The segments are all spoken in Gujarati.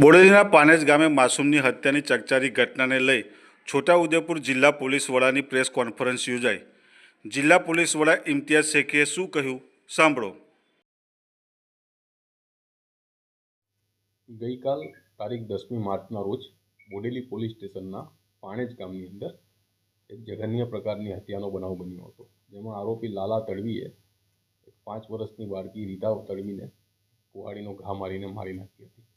બોડેલીના પાનેજ ગામે માસૂમની હત્યાની ચકચારી ઘટનાને લઈ છોટાઉદેપુર જિલ્લા પોલીસ વડાની પ્રેસ કોન્ફરન્સ યોજાઈ. જિલ્લા પોલીસ વડા ઇમ્તિયાઝ શેખીએ શું કહ્યું? સાંભળો. ગઈકાલ તારીખ દસમી માર્ચના રોજ બોડેલી પોલીસ સ્ટેશનના પાણેજ ગામની અંદર એક જઘન્ય પ્રકારની હત્યાનો બનાવ બન્યો હતો. જેમાં આરોપી લાલા તડવીએ પાંચ વર્ષની બાળકી રીતા તડવીને કુહાડીનો ઘા મારીને મારી નાખી હતી.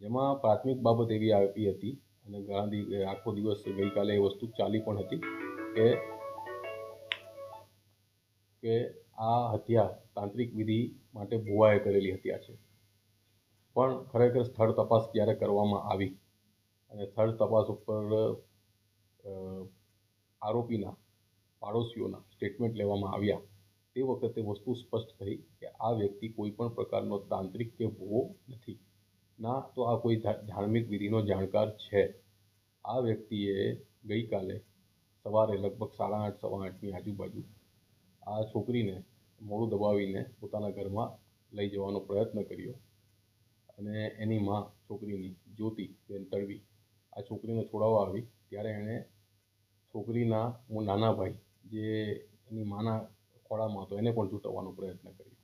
જેમાં પ્રાથમિક બાબત એવી આપી હતી અને ગાંધી આખો દિવસ ગઈકાલે એ વસ્તુ ચાલી પણ હતી કે કે આ હત્યા તાંત્રિક વિધિ માટે ભુવાએ કરેલી હત્યા છે. પણ ખરેખર સ્થળ તપાસ જ્યારે કરવામાં આવી? અને સ્થળ તપાસ ઉપર આરોપીના પાડોશીઓના સ્ટેટમેન્ટ લેવામાં આવ્યા તે વખતે વસ્તુ સ્પષ્ટ થઈ કે આ વ્યક્તિ કોઈ પણ પ્રકારનો તાંત્રિક કે ભૂવો નથી. ના, તો આ કોઈ ધાર્મિક વિધિનો જાણકાર છે. આ વ્યક્તિએ ગઈકાલે સવારે લગભગ સાડા આઠ, સવા આઠની આજુબાજુ આ છોકરીને મોડું દબાવીને પોતાના ઘરમાં લઈ જવાનો પ્રયત્ન કર્યો અને એની માં છોકરીની જ્યોતિ બેન તડવી આ છોકરીને છોડાવવા આવી. ત્યારે એણે છોકરીના હું નાના ભાઈ જે એની માના ખોળામાં હતો એને પણ જૂંટવવાનો પ્રયત્ન કર્યો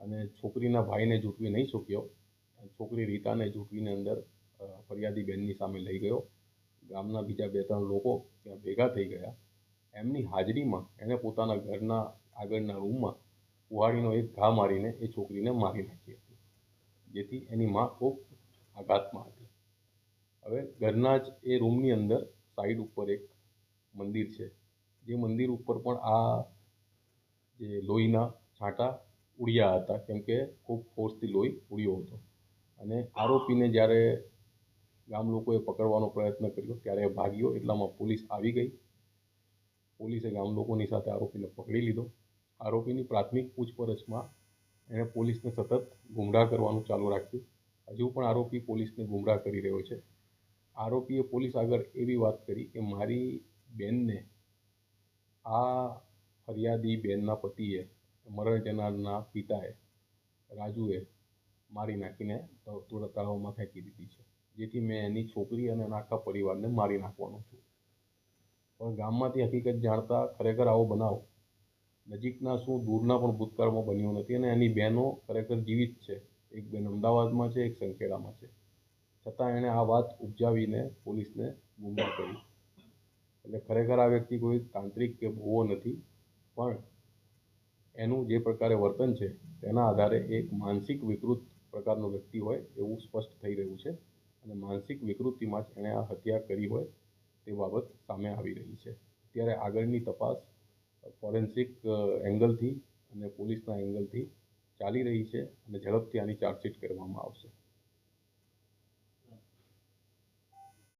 અને છોકરીના ભાઈને જૂંટવી નહીં શક્યો. છોકરી રીતાને ઝૂંટવીને અંદર ફરિયાદી બેનની સામે લઈ ગયો. ગામના બીજા બે ત્રણ લોકો ત્યાં ભેગા થઈ ગયા. એમની હાજરીમાં એણે પોતાના ઘરના આગળના રૂમમાં કુહાડીનો એક ઘા મારીને એ છોકરીને મારી નાખી હતી, જેથી એની માં ખૂબ આઘાતમાં હતી. હવે ઘરના જ એ રૂમની અંદર સાઈડ ઉપર એક મંદિર છે. જે મંદિર ઉપર પણ આ જે લોહીના છાંટા ઉડ્યા હતા, કેમ કે ખૂબ ફોર્સથી લોહી ઉડ્યો હતો. અને આરોપીને જ્યારે ગામ લોકોએ પકડવાનો પ્રયત્ન કર્યો, ત્યારે ભાગ્યો એટલામાં પોલીસ આવી ગઈ. પોલીસે ગામ લોકોની સાથે આરોપીને પકડી લીધો. આરોપીની પ્રાથમિક પૂછપરછમાં એણે પોલીસને સતત ગુમરાહ કરવાનું ચાલુ રાખ્યું. હજુ પણ આરોપી પોલીસને ગુમરાહ કરી રહ્યો છે. આરોપીએ પોલીસ આગળ એવી વાત કરી કે મારી બેનને, આ ફરિયાદી બેનના પતિએ, મરણ જનારના પિતાએ, રાજુએ મારી નાખીને તળાવમાં ફેંકી દીધી છે. જેથી મેં એની છોકરી અને એના આખા પરિવારને મારી નાખવાનો છું. પણ ગામમાંથી હકીકત જાણતા ખરેખર આવો બનાવ નજીકના શું દૂરના પણ ભૂતકાળમાં બન્યો નથી અને એની બહેનો ખરેખર જીવિત છે. એક બેન અમદાવાદમાં છે, એક સંખેડામાં છે. છતાં એણે આ વાત ઉપજાવીને પોલીસને ગુમરાહ કરી. એટલે ખરેખર આ વ્યક્તિ કોઈ તાંત્રિક કે ભૂવો નથી, પણ એનું જે પ્રકારે વર્તન છે તેના આધારે એક માનસિક વિકૃત પ્રકારનો વ્યક્તિ હોય એવું સ્પષ્ટ થઈ રહ્યું છે અને માનસિક વિકૃતિમાં જ એણે આ હત્યા કરી હોય તે બાબત સામે આવી રહી છે. ત્યારે આગળની તપાસ ફોરેન્સિક એંગલથી અને પોલીસના એંગલથી ચાલી રહી છે અને ઝડપથી આની ચાર્જશીટ કરવામાં આવશે.